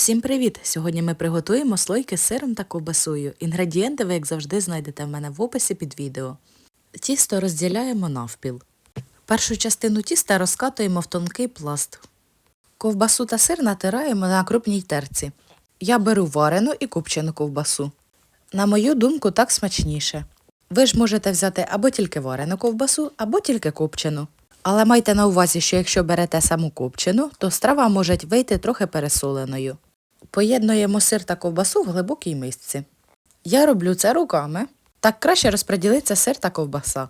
Всім привіт! Сьогодні ми приготуємо слойки з сиром та ковбасою. Інгредієнти ви, як завжди, знайдете в мене в описі під відео. Тісто розділяємо навпіл. Першу частину тіста розкатуємо в тонкий пласт. Ковбасу та сир натираємо на крупній терці. Я беру варену і копчену ковбасу. На мою думку, так смачніше. Ви ж можете взяти або тільки варену ковбасу, або тільки копчену. Але майте на увазі, що якщо берете саму копчену, то страва може вийти трохи пересоленою. Поєднуємо сир та ковбасу в глибокій мисці. Я роблю це руками. Так краще розподілиться сир та ковбаса.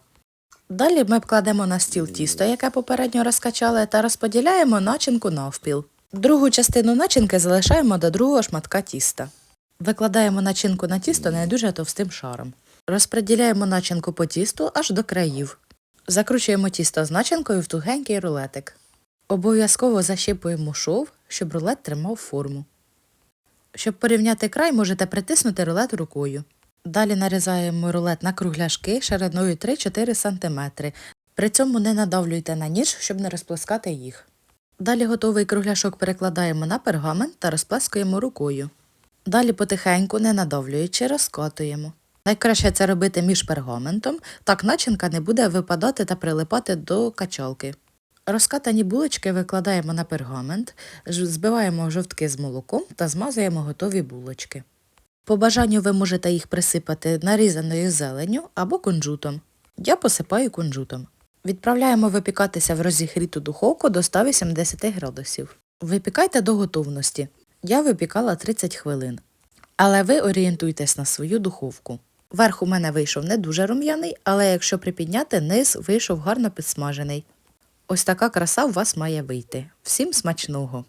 Далі ми кладемо на стіл тісто, яке попередньо розкачали, та розподіляємо начинку навпіл. Другу частину начинки залишаємо до другого шматка тіста. Викладаємо начинку на тісто не дуже товстим шаром. Розподіляємо начинку по тісту аж до країв. Закручуємо тісто з начинкою в тугенький рулетик. Обов'язково защіпуємо шов, щоб рулет тримав форму. Щоб порівняти край, можете притиснути рулет рукою. Далі нарізаємо рулет на кругляшки шириною 3-4 см. При цьому не надавлюйте на ніж, щоб не розплескати їх. Далі готовий кругляшок перекладаємо на пергамент та розплескуємо рукою. Далі потихеньку, не надавлюючи, розкатуємо. Найкраще це робити між пергаментом, так начинка не буде випадати та прилипати до качалки. Розкатані булочки викладаємо на пергамент, збиваємо жовтки з молоком та змазуємо готові булочки. По бажанню ви можете їх присипати нарізаною зеленню або кунжутом. Я посипаю кунжутом. Відправляємо випікатися в розігріту духовку до 180 градусів. Випікайте до готовності. Я випікала 30 хвилин. Але ви орієнтуйтесь на свою духовку. Верх у мене вийшов не дуже рум'яний, але якщо припідняти, низ вийшов гарно підсмажений. Ось така краса у вас має вийти. Всім смачного!